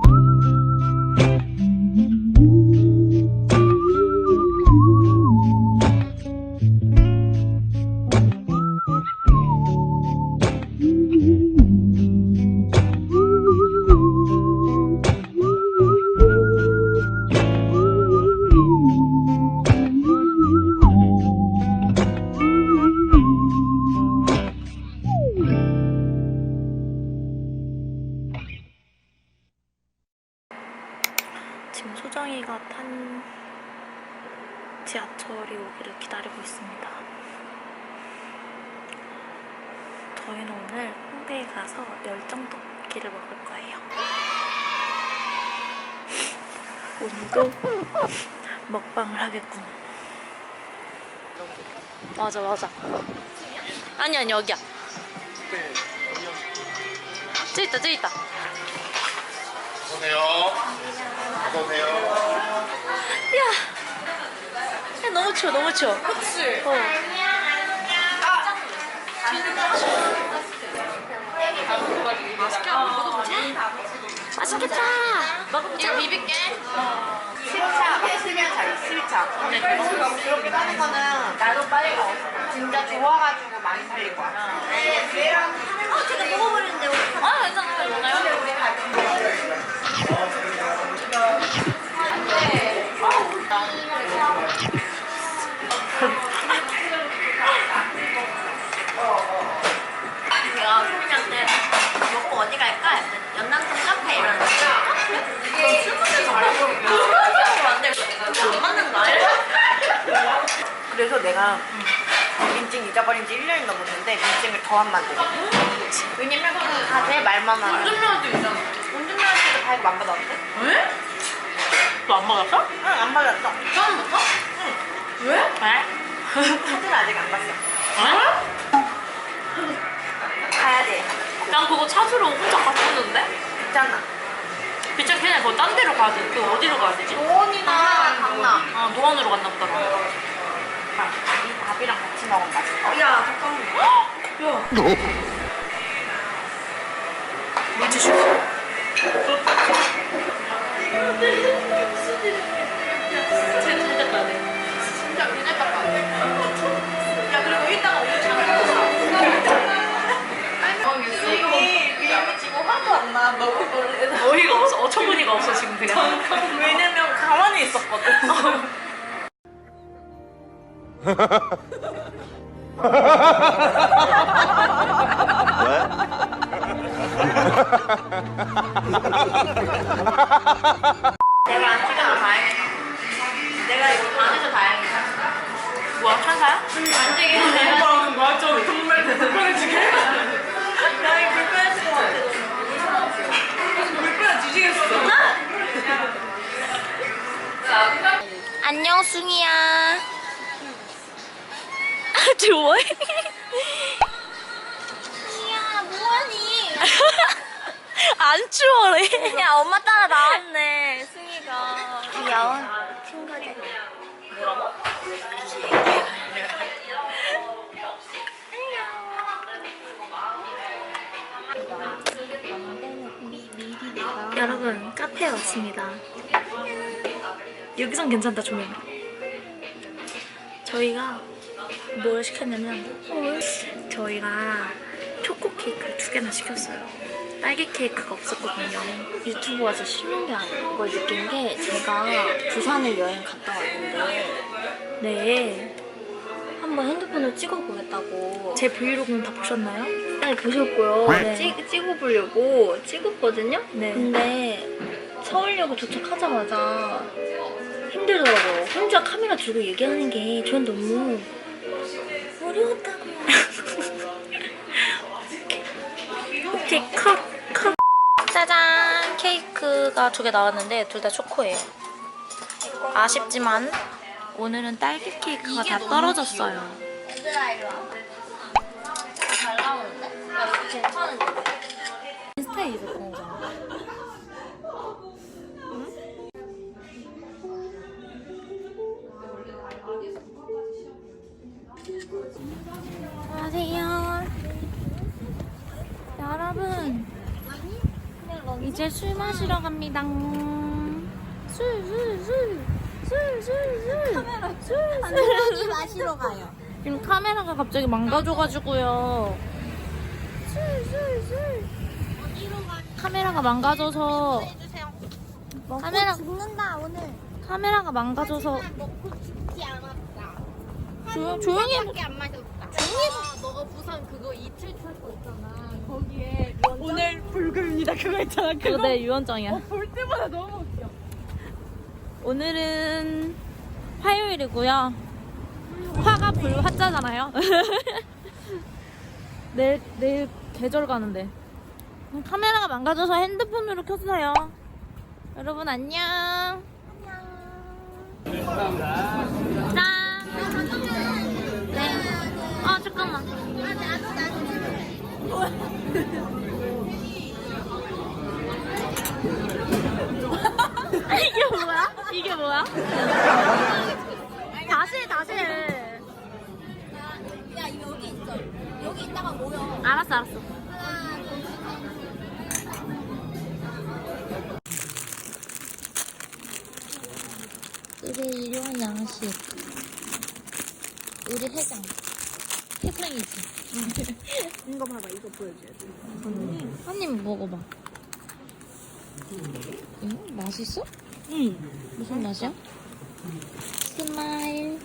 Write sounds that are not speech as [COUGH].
지금 지하철이 오기를 기다리고 있습니다. 저희는 오늘 홍대에 가서 열정떡볶이를 먹을 거예요. 오늘도 먹방을 하겠군. 맞아 맞아. 아니 아니 여기야. 저기 있다 저기 있다. 어서오세요. 어서오세요. 너무 추워, 너무 추워. 그치? 어. 맛있겠다. 이거 비빌게. 실차, 실차, 실차. 그렇게 하는 거는 나도 빨리 먹었어. 진짜 좋아가지고 많이 살릴 거야. 얘랑 아, 제가 먹어버렸는데. 아, 괜찮아요. 먹나요? 내가 소민이한테 먹고 어디 갈까? 했더니 연남동 카페 이러는데 카페? 그럼 술 마시는 거라고 그렇게 안 돼. 안 맞는 거 알지? 그래서 내가 민증 잊어버린 지 1년이 넘었는데 민증을 더안 만들어. 왜냐면 그다 내 말만 하는. 운전면허도 있잖아. 운전면허도 발급 안 받았는데? 왜? 너안 먹었어? 응, 안 받았어. 처음부터? 왜? 왜? 사진 아직 안 봤어. 응? 가야 돼. 난 그거 찾으러 혼자 갔었는데? 있잖아. 비짝 걔네 그거 딴 데로 가야 돼. 그 어디로 가야 되지? 노원이나 강남. 아, 노원으로 갔나 보더 라. 이 밥이랑 같이 먹으면 맛있어. 야, 잠깐만. 야. 너무 놀래서. 어이가 없어. 어처구니가 없어, 지금 그냥. 왜냐면 가만히 있었거든. [LAUGHS] 내가 안 찍어서 다행이다. 내가 이거 안 해서 다행이다. 뭐야, 천사야? 안 찍어서 내가 맞죠. 정말 불편해지게. 나 이거 불편해질 것 같아. 불편해 뒤지겠어. 안녕, 숭이야. 아, 좋아해. 야, 뭐하니? [LAUGHS] 안 추워래. 야, 엄마 따라 나왔네, 승희가. 귀여운 친구들. 여러분, 카페에 왔습니다. 여기선 괜찮다, 조명. 저희가 뭘 시켰냐면, 저희가 초코 케이크를 두 개나 시켰어요. 딸기 케이크가 없었거든요. 유튜브 와서 쉬는 게 아닌 걸 느낀 게 제가 부산을 여행 갔다 왔는데 네. 한번 핸드폰을 찍어보겠다고 제 브이로그는 다 보셨나요? 네 보셨고요 네. 찍, 찍어보려고 찍었거든요 네. 근데 서울역에 도착하자마자 힘들더라고요 혼자 카메라 들고 얘기하는 게 전 너무 어려웠다고요 오케이, 컷, 컷. 짜잔! 케이크가 두 개 나왔는데 둘 다 초코예요. 아쉽지만 오늘은 딸기 케이크가 다 떨어졌어요. 얘들아, 이리 와. 잘 나오는데? 야, 이거 괜찮은데? 여러분 이제 술 마시러 갑니다. 술, 술, 술. 술, 술, 술. 카메라, 술, 술. 마시러 가요. 지금 카메라가 갑자기 망가져가지고요. 술, 술, 술. 카메라가 망가져서. 카메라, 죽는다 오늘. 카메라가 망가져서. 먹고 죽지 않았다. 조용, 조용히 해. 밖에 안 마셨다. 너가 부산 그거 이틀 탈거 있잖아. 거기에 오늘 불금입니다 그거 있잖아 그거 내 유언장이야. 볼 때마다 너무 웃겨 오늘은 화요일이고요. 화가 불 화자잖아요. [LAUGHS] 내일 내일 계절 가는데 카메라가 망가져서 핸드폰으로 켰어요. 여러분 안녕. 짠. 네. 잠깐만. 이게 뭐야? 이게 뭐야? 다시 해, 다시 해. 야 여기 있어. 여기 있다가 모여. 알았어, 알았어. 우리 일용한 양식. 우리 해장. 해장이지. 이거 봐봐 이거 보여줘야 돼 한입 먹어봐. 응? 맛있어? 응. 무슨 맛이야? 스마일.